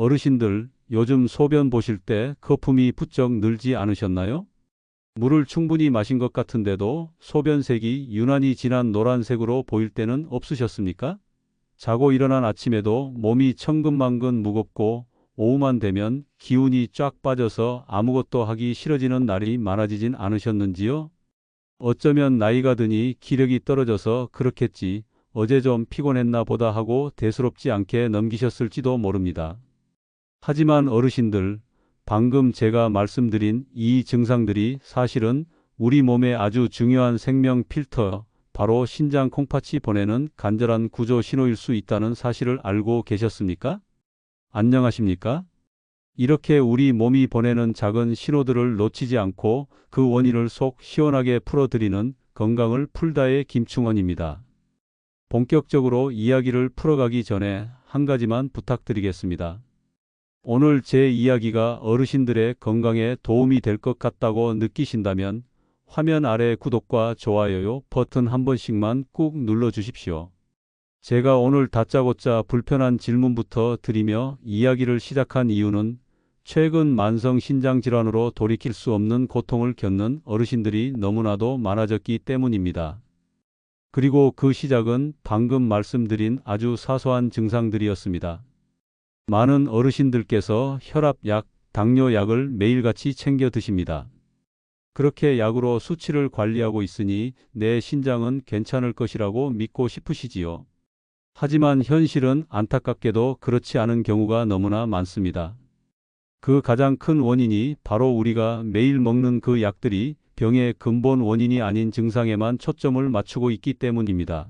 어르신들, 요즘 소변 보실 때 거품이 부쩍 늘지 않으셨나요? 물을 충분히 마신 것 같은데도 소변색이 유난히 진한 노란색으로 보일 때는 없으셨습니까? 자고 일어난 아침에도 몸이 천근만근 무겁고 오후만 되면 기운이 쫙 빠져서 아무것도 하기 싫어지는 날이 많아지진 않으셨는지요? 어쩌면 나이가 드니 기력이 떨어져서 그렇겠지. 어제 좀 피곤했나 보다 하고 대수롭지 않게 넘기셨을지도 모릅니다. 하지만 어르신들, 방금 제가 말씀드린 이 증상들이 사실은 우리 몸의 아주 중요한 생명 필터, 바로 신장 콩팥이 보내는 간절한 구조 신호일 수 있다는 사실을 알고 계셨습니까? 안녕하십니까? 이렇게 우리 몸이 보내는 작은 신호들을 놓치지 않고 그 원인을 속 시원하게 풀어드리는 건강을 풀다의 김충원입니다. 본격적으로 이야기를 풀어가기 전에 한 가지만 부탁드리겠습니다. 오늘 제 이야기가 어르신들의 건강에 도움이 될 것 같다고 느끼신다면 화면 아래 구독과 좋아요 버튼 한 번씩만 꾹 눌러 주십시오. 제가 오늘 다짜고짜 불편한 질문부터 드리며 이야기를 시작한 이유는 최근 만성 신장 질환으로 돌이킬 수 없는 고통을 겪는 어르신들이 너무나도 많아졌기 때문입니다. 그리고 그 시작은 방금 말씀드린 아주 사소한 증상들이었습니다. 많은 어르신들께서 혈압약, 당뇨약을 매일같이 챙겨 드십니다. 그렇게 약으로 수치를 관리하고 있으니 내 신장은 괜찮을 것이라고 믿고 싶으시지요. 하지만 현실은 안타깝게도 그렇지 않은 경우가 너무나 많습니다. 그 가장 큰 원인이 바로 우리가 매일 먹는 그 약들이 병의 근본 원인이 아닌 증상에만 초점을 맞추고 있기 때문입니다.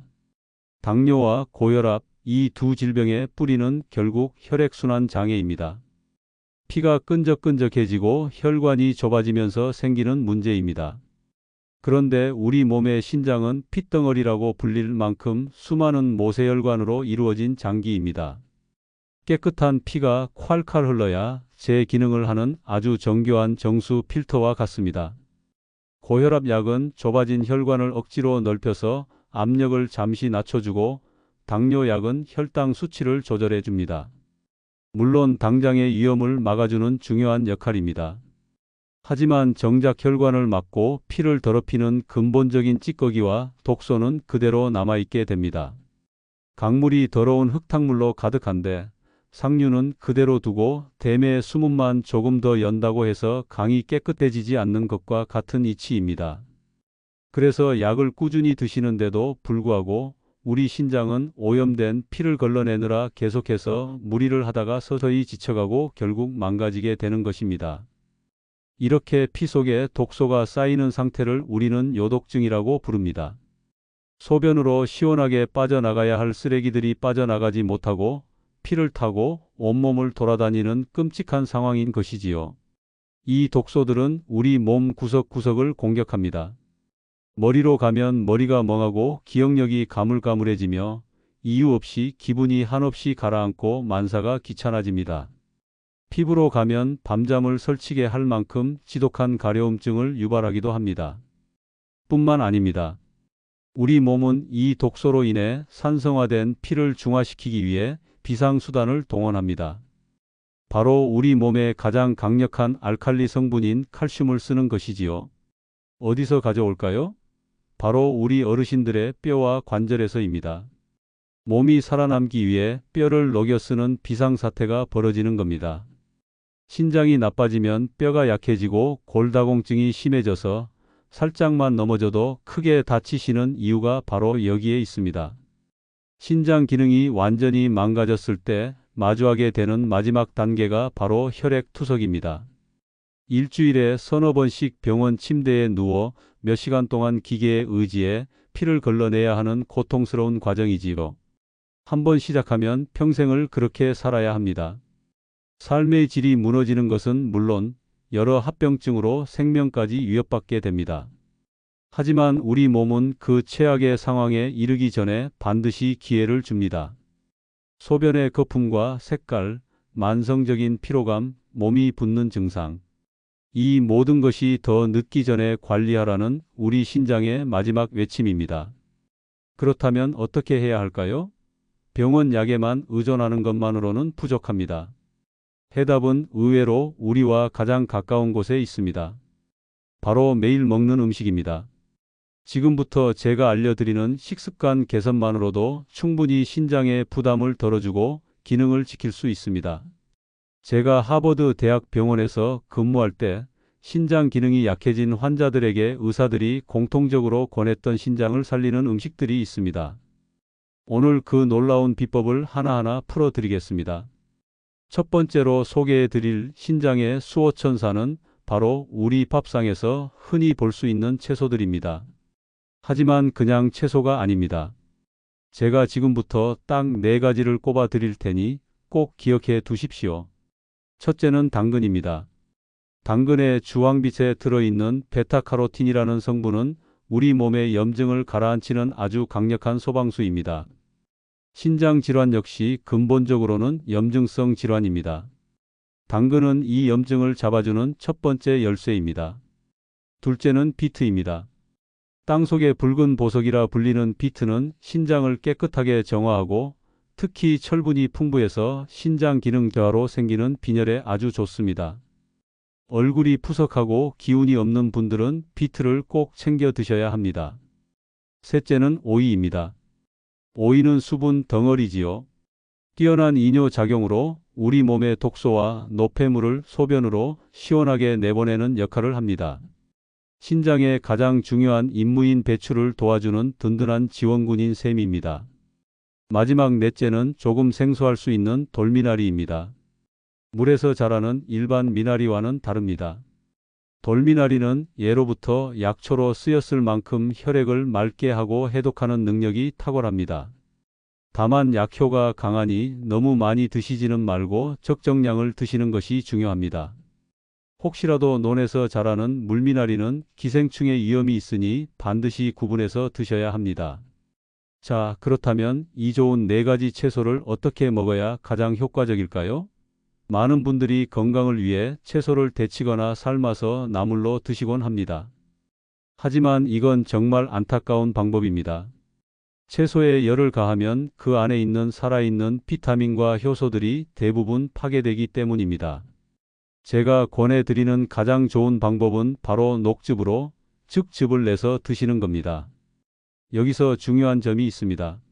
당뇨와 고혈압, 이 두 질병의 뿌리는 결국 혈액순환 장애입니다. 피가 끈적끈적해지고 혈관이 좁아지면서 생기는 문제입니다. 그런데 우리 몸의 신장은 핏덩어리라고 불릴 만큼 수많은 모세혈관으로 이루어진 장기입니다. 깨끗한 피가 콸콸 흘러야 제 기능을 하는 아주 정교한 정수 필터와 같습니다. 고혈압 약은 좁아진 혈관을 억지로 넓혀서 압력을 잠시 낮춰주고 당뇨약은 혈당 수치를 조절해 줍니다. 물론 당장의 위험을 막아주는 중요한 역할입니다. 하지만 정작 혈관을 막고 피를 더럽히는 근본적인 찌꺼기와 독소는 그대로 남아있게 됩니다. 강물이 더러운 흙탕물로 가득한데 상류는 그대로 두고 댐의 수문만 조금 더 연다고 해서 강이 깨끗해지지 않는 것과 같은 이치입니다. 그래서 약을 꾸준히 드시는데도 불구하고 우리 신장은 오염된 피를 걸러내느라 계속해서 무리를 하다가 서서히 지쳐가고 결국 망가지게 되는 것입니다. 이렇게 피 속에 독소가 쌓이는 상태를 우리는 요독증이라고 부릅니다. 소변으로 시원하게 빠져나가야 할 쓰레기들이 빠져나가지 못하고 피를 타고 온몸을 돌아다니는 끔찍한 상황인 것이지요. 이 독소들은 우리 몸 구석구석을 공격합니다. 머리로 가면 머리가 멍하고 기억력이 가물가물해지며 이유 없이 기분이 한없이 가라앉고 만사가 귀찮아집니다. 피부로 가면 밤잠을 설치게 할 만큼 지독한 가려움증을 유발하기도 합니다. 뿐만 아닙니다. 우리 몸은 이 독소로 인해 산성화된 피를 중화시키기 위해 비상수단을 동원합니다. 바로 우리 몸의 가장 강력한 알칼리 성분인 칼슘을 쓰는 것이지요. 어디서 가져올까요? 바로 우리 어르신들의 뼈와 관절에서입니다. 몸이 살아남기 위해 뼈를 녹여 쓰는 비상사태가 벌어지는 겁니다. 신장이 나빠지면 뼈가 약해지고 골다공증이 심해져서 살짝만 넘어져도 크게 다치시는 이유가 바로 여기에 있습니다. 신장 기능이 완전히 망가졌을 때 마주하게 되는 마지막 단계가 바로 혈액 투석입니다. 일주일에 서너 번씩 병원 침대에 누워 몇 시간 동안 기계에 의지해 피를 걸러내야 하는 고통스러운 과정이지요. 한 번 시작하면 평생을 그렇게 살아야 합니다. 삶의 질이 무너지는 것은 물론 여러 합병증으로 생명까지 위협받게 됩니다. 하지만 우리 몸은 그 최악의 상황에 이르기 전에 반드시 기회를 줍니다. 소변의 거품과 색깔, 만성적인 피로감, 몸이 붓는 증상. 이 모든 것이 더 늦기 전에 관리하라는 우리 신장의 마지막 외침입니다. 그렇다면 어떻게 해야 할까요? 병원 약에만 의존하는 것만으로는 부족합니다. 해답은 의외로 우리와 가장 가까운 곳에 있습니다. 바로 매일 먹는 음식입니다. 지금부터 제가 알려드리는 식습관 개선만으로도 충분히 신장의 부담을 덜어주고 기능을 지킬 수 있습니다. 제가 하버드 대학 병원에서 근무할 때 신장 기능이 약해진 환자들에게 의사들이 공통적으로 권했던 신장을 살리는 음식들이 있습니다. 오늘 그 놀라운 비법을 하나하나 풀어드리겠습니다. 첫 번째로 소개해 드릴 신장의 수호천사는 바로 우리 밥상에서 흔히 볼 수 있는 채소들입니다. 하지만 그냥 채소가 아닙니다. 제가 지금부터 딱 네 가지를 꼽아 드릴 테니 꼭 기억해 두십시오. 첫째는 당근입니다. 당근의 주황빛에 들어있는 베타카로틴이라는 성분은 우리 몸의 염증을 가라앉히는 아주 강력한 소방수입니다. 신장 질환 역시 근본적으로는 염증성 질환입니다. 당근은 이 염증을 잡아주는 첫 번째 열쇠입니다. 둘째는 비트입니다. 땅 속의 붉은 보석이라 불리는 비트는 신장을 깨끗하게 정화하고 특히 철분이 풍부해서 신장 기능 저하로 생기는 빈혈에 아주 좋습니다. 얼굴이 푸석하고 기운이 없는 분들은 비트를 꼭 챙겨 드셔야 합니다. 셋째는 오이입니다. 오이는 수분 덩어리지요. 뛰어난 이뇨 작용으로 우리 몸의 독소와 노폐물을 소변으로 시원하게 내보내는 역할을 합니다. 신장의 가장 중요한 임무인 배출을 도와주는 든든한 지원군인 셈입니다. 마지막 넷째는 조금 생소할 수 있는 돌미나리입니다. 물에서 자라는 일반 미나리와는 다릅니다. 돌미나리는 예로부터 약초로 쓰였을 만큼 혈액을 맑게 하고 해독하는 능력이 탁월합니다. 다만 약효가 강하니 너무 많이 드시지는 말고 적정량을 드시는 것이 중요합니다. 혹시라도 논에서 자라는 물미나리는 기생충의 위험이 있으니 반드시 구분해서 드셔야 합니다. 자, 그렇다면 이 좋은 네 가지 채소를 어떻게 먹어야 가장 효과적일까요? 많은 분들이 건강을 위해 채소를 데치거나 삶아서 나물로 드시곤 합니다. 하지만 이건 정말 안타까운 방법입니다. 채소에 열을 가하면 그 안에 있는 살아있는 비타민과 효소들이 대부분 파괴되기 때문입니다. 제가 권해드리는 가장 좋은 방법은 바로 녹즙으로, 즉 즙을 내서 드시는 겁니다. 여기서 중요한 점이 있습니다.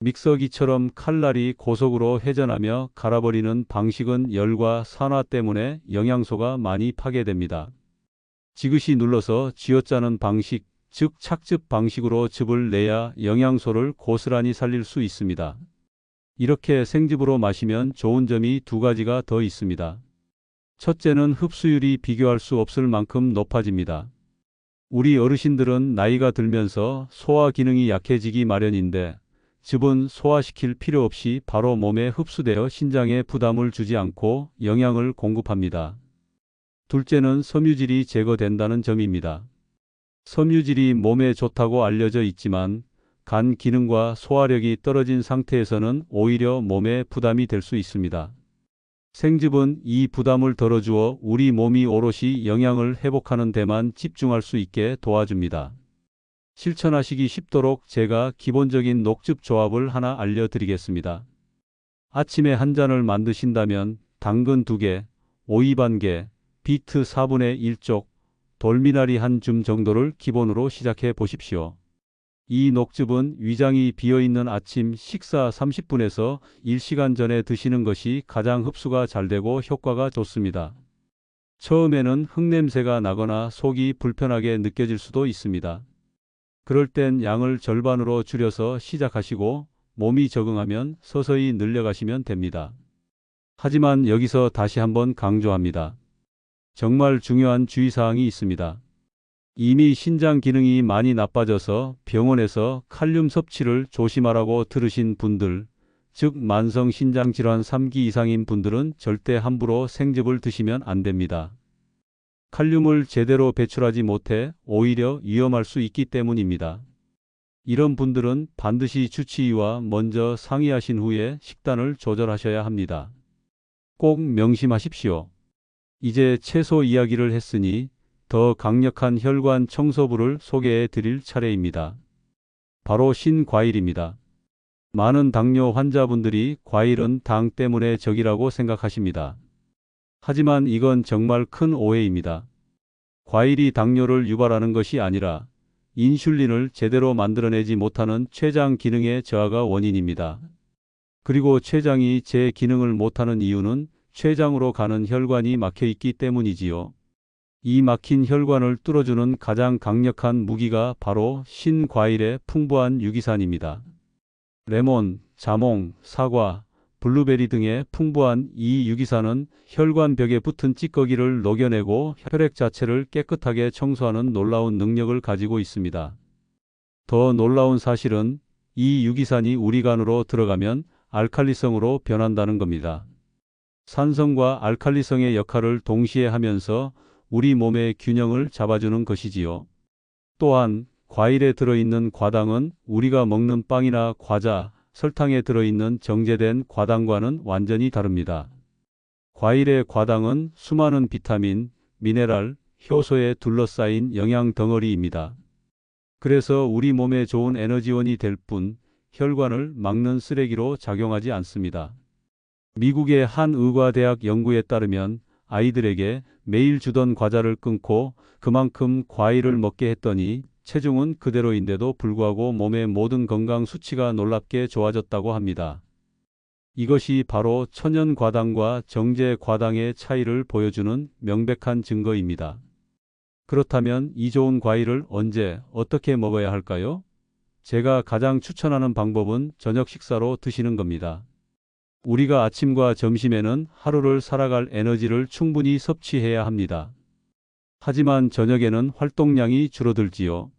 믹서기처럼 칼날이 고속으로 회전하며 갈아버리는 방식은 열과 산화 때문에 영양소가 많이 파괴됩니다. 지그시 눌러서 쥐어짜는 방식, 즉 착즙 방식으로 즙을 내야 영양소를 고스란히 살릴 수 있습니다. 이렇게 생즙으로 마시면 좋은 점이 두 가지가 더 있습니다. 첫째는 흡수율이 비교할 수 없을 만큼 높아집니다. 우리 어르신들은 나이가 들면서 소화 기능이 약해지기 마련인데 즙은 소화시킬 필요 없이 바로 몸에 흡수되어 신장에 부담을 주지 않고 영양을 공급합니다. 둘째는 섬유질이 제거된다는 점입니다. 섬유질이 몸에 좋다고 알려져 있지만 간 기능과 소화력이 떨어진 상태에서는 오히려 몸에 부담이 될 수 있습니다. 생즙은 이 부담을 덜어주어 우리 몸이 오롯이 영양을 회복하는 데만 집중할 수 있게 도와줍니다. 실천하시기 쉽도록 제가 기본적인 녹즙 조합을 하나 알려드리겠습니다. 아침에 한 잔을 만드신다면 당근 2개, 오이 반 개, 비트 4분의 1쪽, 돌미나리 한 줌 정도를 기본으로 시작해 보십시오. 이 녹즙은 위장이 비어있는 아침 식사 30분에서 1시간 전에 드시는 것이 가장 흡수가 잘 되고 효과가 좋습니다. 처음에는 흙냄새가 나거나 속이 불편하게 느껴질 수도 있습니다. 그럴 땐 양을 절반으로 줄여서 시작하시고 몸이 적응하면 서서히 늘려가시면 됩니다. 하지만 여기서 다시 한번 강조합니다. 정말 중요한 주의사항이 있습니다. 이미 신장 기능이 많이 나빠져서 병원에서 칼륨 섭취를 조심하라고 들으신 분들, 즉 만성 신장 질환 3기 이상인 분들은 절대 함부로 생즙을 드시면 안 됩니다. 칼륨을 제대로 배출하지 못해 오히려 위험할 수 있기 때문입니다. 이런 분들은 반드시 주치의와 먼저 상의하신 후에 식단을 조절하셔야 합니다. 꼭 명심하십시오. 이제 채소 이야기를 했으니 더 강력한 혈관 청소부를 소개해 드릴 차례입니다. 바로 신과일입니다. 많은 당뇨 환자분들이 과일은 당 때문에 적이라고 생각하십니다. 하지만 이건 정말 큰 오해입니다. 과일이 당뇨를 유발하는 것이 아니라 인슐린을 제대로 만들어내지 못하는 췌장 기능의 저하가 원인입니다. 그리고 췌장이 제 기능을 못하는 이유는 췌장으로 가는 혈관이 막혀 있기 때문이지요. 이 막힌 혈관을 뚫어주는 가장 강력한 무기가 바로 신과일의 풍부한 유기산입니다. 레몬, 자몽, 사과, 블루베리 등의 풍부한 이 유기산은 혈관벽에 붙은 찌꺼기를 녹여내고 혈액 자체를 깨끗하게 청소하는 놀라운 능력을 가지고 있습니다. 더 놀라운 사실은 이 유기산이 우리 간으로 들어가면 알칼리성으로 변한다는 겁니다. 산성과 알칼리성의 역할을 동시에 하면서 우리 몸의 균형을 잡아주는 것이지요. 또한 과일에 들어있는 과당은 우리가 먹는 빵이나 과자, 설탕에 들어있는 정제된 과당과는 완전히 다릅니다. 과일의 과당은 수많은 비타민, 미네랄, 효소에 둘러싸인 영양 덩어리입니다. 그래서 우리 몸에 좋은 에너지원이 될 뿐 혈관을 막는 쓰레기로 작용하지 않습니다. 미국의 한 의과대학 연구에 따르면 아이들에게 매일 주던 과자를 끊고 그만큼 과일을 먹게 했더니 체중은 그대로인데도 불구하고 몸의 모든 건강 수치가 놀랍게 좋아졌다고 합니다. 이것이 바로 천연 과당과 정제 과당의 차이를 보여주는 명백한 증거입니다. 그렇다면 이 좋은 과일을 언제 어떻게 먹어야 할까요? 제가 가장 추천하는 방법은 저녁 식사로 드시는 겁니다. 우리가 아침과 점심에는 하루를 살아갈 에너지를 충분히 섭취해야 합니다. 하지만 저녁에는 활동량이 줄어들지요.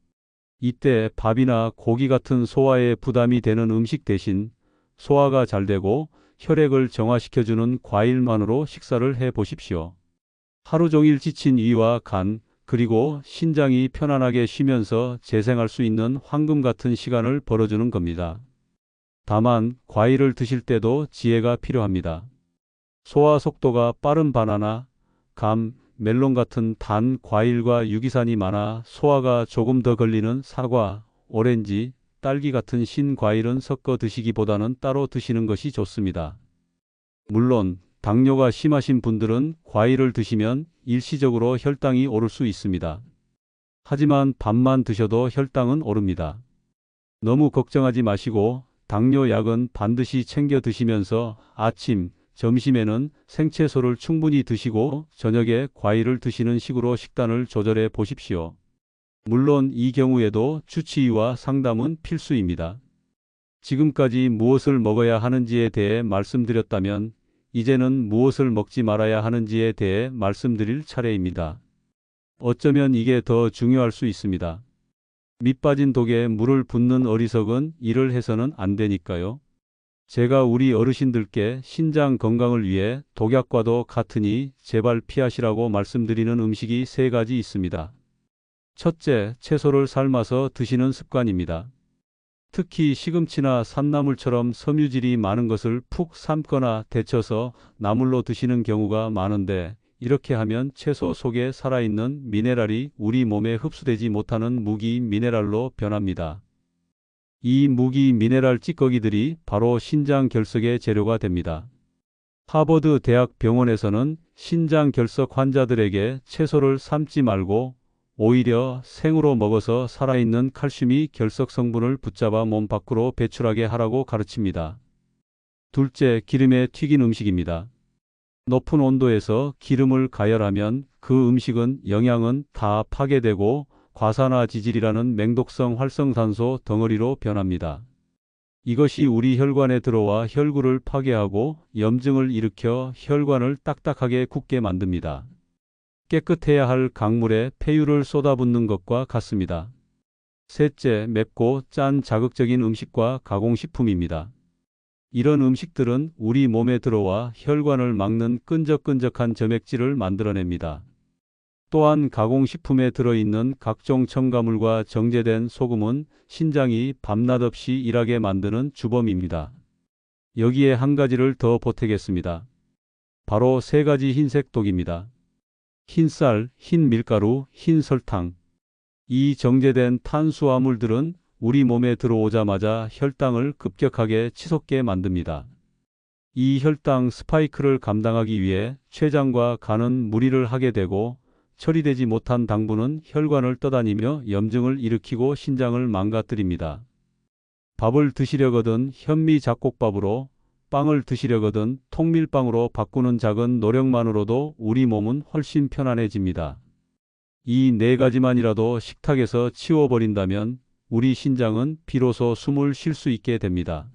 이때 밥이나 고기 같은 소화에 부담이 되는 음식 대신 소화가 잘 되고 혈액을 정화시켜주는 과일만으로 식사를 해 보십시오. 하루 종일 지친 위와 간, 그리고 신장이 편안하게 쉬면서 재생할 수 있는 황금 같은 시간을 벌어주는 겁니다. 다만 과일을 드실 때도 지혜가 필요합니다. 소화 속도가 빠른 바나나, 감, 멜론 같은 단 과일과 유기산이 많아 소화가 조금 더 걸리는 사과, 오렌지, 딸기 같은 신 과일은 섞어 드시기보다는 따로 드시는 것이 좋습니다. 물론 당뇨가 심하신 분들은 과일을 드시면 일시적으로 혈당이 오를 수 있습니다. 하지만 밥만 드셔도 혈당은 오릅니다. 너무 걱정하지 마시고 당뇨 약은 반드시 챙겨 드시면서 아침, 점심에는 생채소를 충분히 드시고 저녁에 과일을 드시는 식으로 식단을 조절해 보십시오. 물론 이 경우에도 주치의와 상담은 필수입니다. 지금까지 무엇을 먹어야 하는지에 대해 말씀드렸다면 이제는 무엇을 먹지 말아야 하는지에 대해 말씀드릴 차례입니다. 어쩌면 이게 더 중요할 수 있습니다. 밑 빠진 독에 물을 붓는 어리석은 일을 해서는 안 되니까요. 제가 우리 어르신들께 신장 건강을 위해 독약과도 같으니 제발 피하시라고 말씀드리는 음식이 세 가지 있습니다. 첫째, 채소를 삶아서 드시는 습관입니다. 특히 시금치나 산나물처럼 섬유질이 많은 것을 푹 삶거나 데쳐서 나물로 드시는 경우가 많은데 이렇게 하면 채소 속에 살아있는 미네랄이 우리 몸에 흡수되지 못하는 무기 미네랄로 변합니다. 이 무기 미네랄 찌꺼기들이 바로 신장 결석의 재료가 됩니다. 하버드 대학 병원에서는 신장 결석 환자들에게 채소를 삶지 말고 오히려 생으로 먹어서 살아있는 칼슘이 결석 성분을 붙잡아 몸 밖으로 배출하게 하라고 가르칩니다. 둘째, 기름에 튀긴 음식입니다. 높은 온도에서 기름을 가열하면 그 음식은 영양은 다 파괴되고 과산화 지질이라는 맹독성 활성산소 덩어리로 변합니다. 이것이 우리 혈관에 들어와 혈구를 파괴하고 염증을 일으켜 혈관을 딱딱하게 굳게 만듭니다. 깨끗해야 할 강물에 폐유를 쏟아붓는 것과 같습니다. 셋째, 맵고 짠 자극적인 음식과 가공식품입니다. 이런 음식들은 우리 몸에 들어와 혈관을 막는 끈적끈적한 점액질을 만들어냅니다. 또한 가공식품에 들어있는 각종 첨가물과 정제된 소금은 신장이 밤낮 없이 일하게 만드는 주범입니다. 여기에 한 가지를 더 보태겠습니다. 바로 세 가지 흰색 독입니다. 흰쌀, 흰 밀가루, 흰 설탕. 이 정제된 탄수화물들은 우리 몸에 들어오자마자 혈당을 급격하게 치솟게 만듭니다. 이 혈당 스파이크를 감당하기 위해 췌장과 간은 무리를 하게 되고 처리되지 못한 당분은 혈관을 떠다니며 염증을 일으키고 신장을 망가뜨립니다. 밥을 드시려거든 현미 잡곡밥으로 빵을 드시려거든 통밀빵으로 바꾸는 작은 노력만으로도 우리 몸은 훨씬 편안해집니다. 이 네 가지만이라도 식탁에서 치워버린다면 우리 신장은 비로소 숨을 쉴 수 있게 됩니다.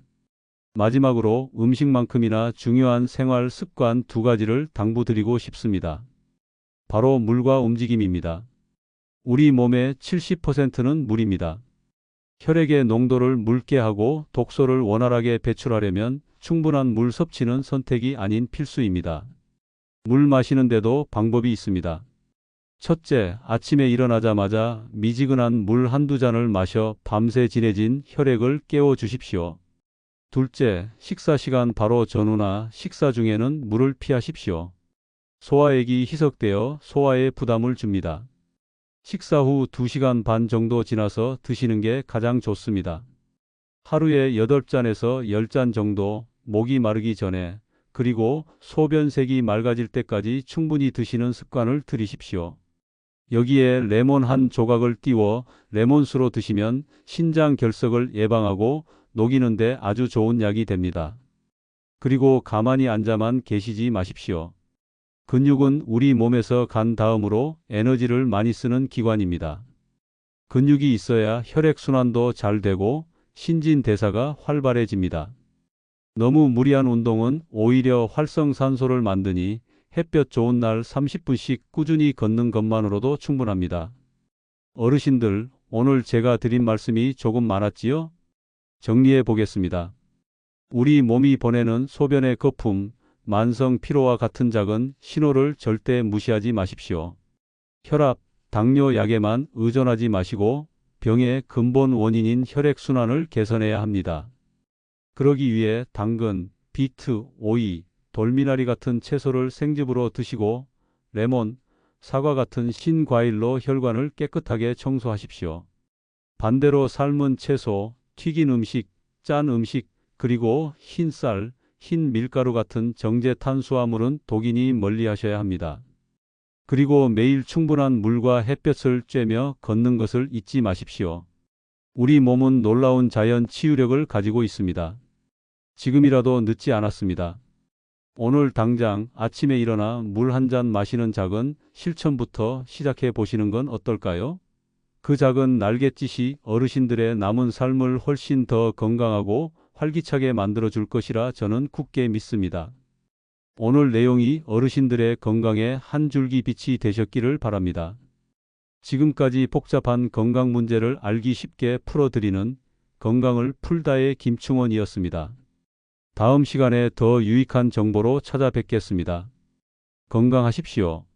마지막으로 음식만큼이나 중요한 생활 습관 두 가지를 당부드리고 싶습니다. 바로 물과 움직임입니다. 우리 몸의 70%는 물입니다. 혈액의 농도를 묽게 하고 독소를 원활하게 배출하려면 충분한 물 섭취는 선택이 아닌 필수입니다. 물 마시는데도 방법이 있습니다. 첫째, 아침에 일어나자마자 미지근한 물 한두 잔을 마셔 밤새 진해진 혈액을 깨워 주십시오. 둘째, 식사 시간 바로 전후나 식사 중에는 물을 피하십시오. 소화액이 희석되어 소화에 부담을 줍니다. 식사 후 2시간 반 정도 지나서 드시는 게 가장 좋습니다. 하루에 8잔에서 10잔 정도 목이 마르기 전에 그리고 소변색이 맑아질 때까지 충분히 드시는 습관을 들이십시오. 여기에 레몬 한 조각을 띄워 레몬수로 드시면 신장 결석을 예방하고 녹이는데 아주 좋은 약이 됩니다. 그리고 가만히 앉아만 계시지 마십시오. 근육은 우리 몸에서 간 다음으로 에너지를 많이 쓰는 기관입니다. 근육이 있어야 혈액순환도 잘 되고 신진대사가 활발해집니다. 너무 무리한 운동은 오히려 활성산소를 만드니 햇볕 좋은 날 30분씩 꾸준히 걷는 것만으로도 충분합니다. 어르신들, 오늘 제가 드린 말씀이 조금 많았지요? 정리해 보겠습니다. 우리 몸이 보내는 소변의 거품, 만성 피로와 같은 작은 신호를 절대 무시하지 마십시오. 혈압, 당뇨 약에만 의존하지 마시고 병의 근본 원인인 혈액순환을 개선해야 합니다. 그러기 위해 당근, 비트, 오이, 돌미나리 같은 채소를 생즙으로 드시고 레몬, 사과 같은 신과일로 혈관을 깨끗하게 청소하십시오. 반대로 삶은 채소, 튀긴 음식, 짠 음식, 그리고 흰쌀, 흰 밀가루 같은 정제 탄수화물은 독이니 멀리 하셔야 합니다. 그리고 매일 충분한 물과 햇볕을 쬐며 걷는 것을 잊지 마십시오. 우리 몸은 놀라운 자연 치유력을 가지고 있습니다. 지금이라도 늦지 않았습니다. 오늘 당장 아침에 일어나 물 한 잔 마시는 작은 실천부터 시작해 보시는 건 어떨까요? 그 작은 날갯짓이 어르신들의 남은 삶을 훨씬 더 건강하고 활기차게 만들어 줄 것이라 저는 굳게 믿습니다. 오늘 내용이 어르신들의 건강에 한 줄기 빛이 되셨기를 바랍니다. 지금까지 복잡한 건강 문제를 알기 쉽게 풀어드리는 건강을 풀다의 김충원이었습니다. 다음 시간에 더 유익한 정보로 찾아뵙겠습니다. 건강하십시오.